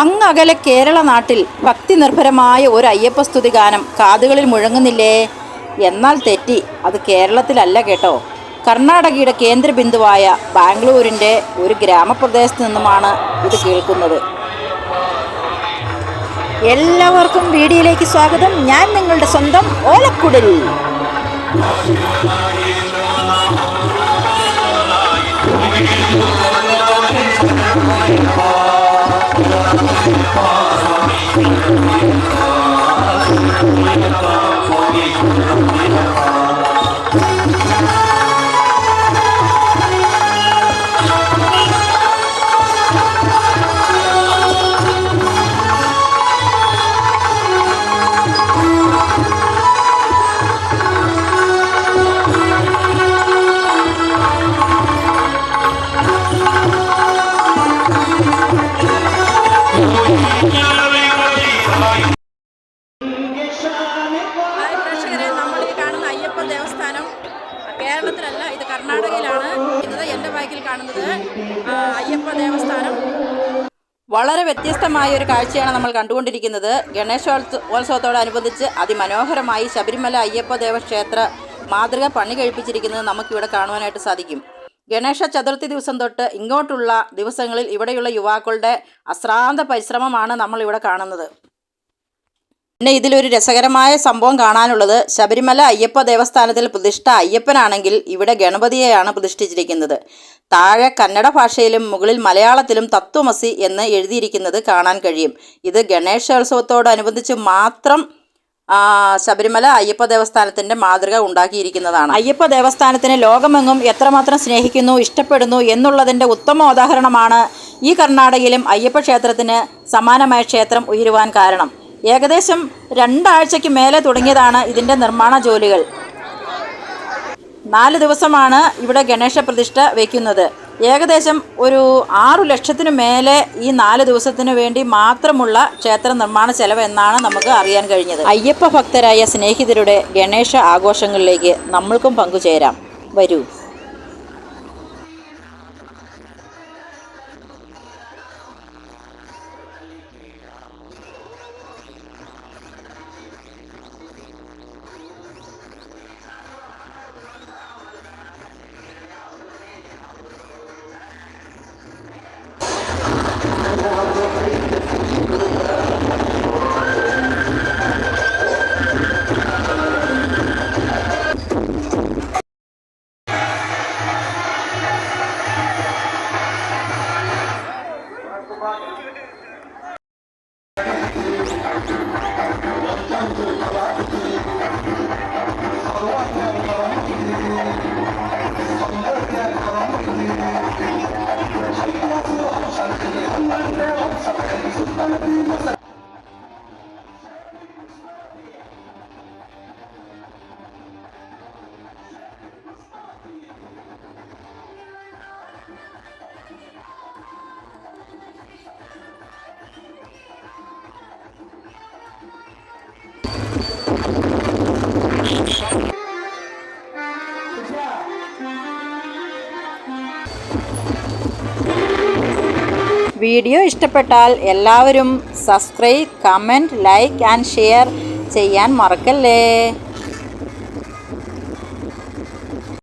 അങ്ങകലെ കേരള നാട്ടിൽ ഭക്തി നിർഭരമായ ഒരു അയ്യപ്പസ്തുതി ഗാനം കാതുകളിൽ മുഴങ്ങുന്നില്ലേ? എന്നാൽ തെറ്റി. അത് കേരളത്തിലല്ല കേട്ടോ. കർണാടകയുടെ കേന്ദ്രബിന്ദുവായ ബാംഗ്ലൂരിന്റെ ഒരു ഗ്രാമപ്രദേശത്ത് നിന്നുമാണ് ഇത് കേൾക്കുന്നത്. എല്ലാവർക്കും വീഡിയോയിലേക്ക് സ്വാഗതം. ഞാൻ നിങ്ങളുടെ സ്വന്തം ഓലക്കുടിൽ. Thank you. കേരളത്തിലല്ല ഇത് കർണാടകയിലാണ് ഇത് എന്റെ ബാക്കിൽ കാണുന്നത് അയ്യപ്പ ദേവസ്ഥാനം. വളരെ വ്യത്യസ്തമായ ഒരു കാഴ്ചയാണ് നമ്മൾ കണ്ടുകൊണ്ടിരിക്കുന്നത്. ഗണേശോത്സവത്തോടനുബന്ധിച്ച് അതിമനോഹരമായി ശബരിമല അയ്യപ്പ ദേവക്ഷേത്ര മാതൃക പണി കഴിപ്പിച്ചിരിക്കുന്നത് നമുക്കിവിടെ കാണുവാനായിട്ട് സാധിക്കും. ഗണേശ ചതുർത്ഥി ദിവസം തൊട്ട് ഇങ്ങോട്ടുള്ള ദിവസങ്ങളിൽ ഇവിടെയുള്ള യുവാക്കളുടെ അശ്രാന്ത പരിശ്രമമാണ് നമ്മൾ ഇവിടെ കാണുന്നത്. പിന്നെ ഇതിലൊരു രസകരമായ സംഭവം കാണാനുള്ളത് ശബരിമല അയ്യപ്പ ദേവസ്ഥാനത്തിൽ പ്രതിഷ്ഠ അയ്യപ്പനാണെങ്കിൽ ഇവിടെ ഗണപതിയെയാണ് പ്രതിഷ്ഠിച്ചിരിക്കുന്നത്. താഴെ കന്നഡ ഭാഷയിലും മുകളിൽ മലയാളത്തിലും തത്വമസി എന്ന് എഴുതിയിരിക്കുന്നത് കാണാൻ കഴിയും. ഇത് ഗണേശോത്സവത്തോടനുബന്ധിച്ച് മാത്രം ശബരിമല അയ്യപ്പ ദേവസ്ഥാനത്തിന്റെ മാതൃക ഉണ്ടാക്കിയിരിക്കുന്നതാണ്. അയ്യപ്പ ദേവസ്ഥാനത്തിന് ലോകമെങ്ങും എത്രമാത്രം സ്നേഹിക്കുന്നു ഇഷ്ടപ്പെടുന്നു എന്നുള്ളതിന്റെ ഉത്തമ ഉദാഹരണമാണ് ഈ കർണാടകയിലും അയ്യപ്പ ക്ഷേത്രത്തിന് സമാനമായ ക്ഷേത്രം ഉയരുവാൻ കാരണം. ഏകദേശം രണ്ടാഴ്ചയ്ക്ക് മേലെ തുടങ്ങിയതാണ് ഇതിന്റെ നിർമ്മാണ ജോലികൾ. നാല് ദിവസമാണ് ഇവിടെ ഗണേശ പ്രതിഷ്ഠ വയ്ക്കുന്നത്. ഏകദേശം ഒരു ആറു ലക്ഷത്തിനു മേലെ ഈ നാല് ദിവസത്തിന് വേണ്ടി മാത്രമുള്ള ക്ഷേത്ര നിർമ്മാണ ചെലവ് എന്നാണ് നമുക്ക് അറിയാൻ കഴിഞ്ഞത്. അയ്യപ്പ ഭക്തരായ സ്നേഹിതരുടെ ഗണേശ ആഘോഷങ്ങളിലേക്ക് നമ്മൾക്കും പങ്കുചേരാം. വരൂ. വീഡിയോ ഇഷ്ടപ്പെട്ടാൽ എല്ലാവരും subscribe comment like and share ചെയ്യാൻ മറക്കല്ലേ?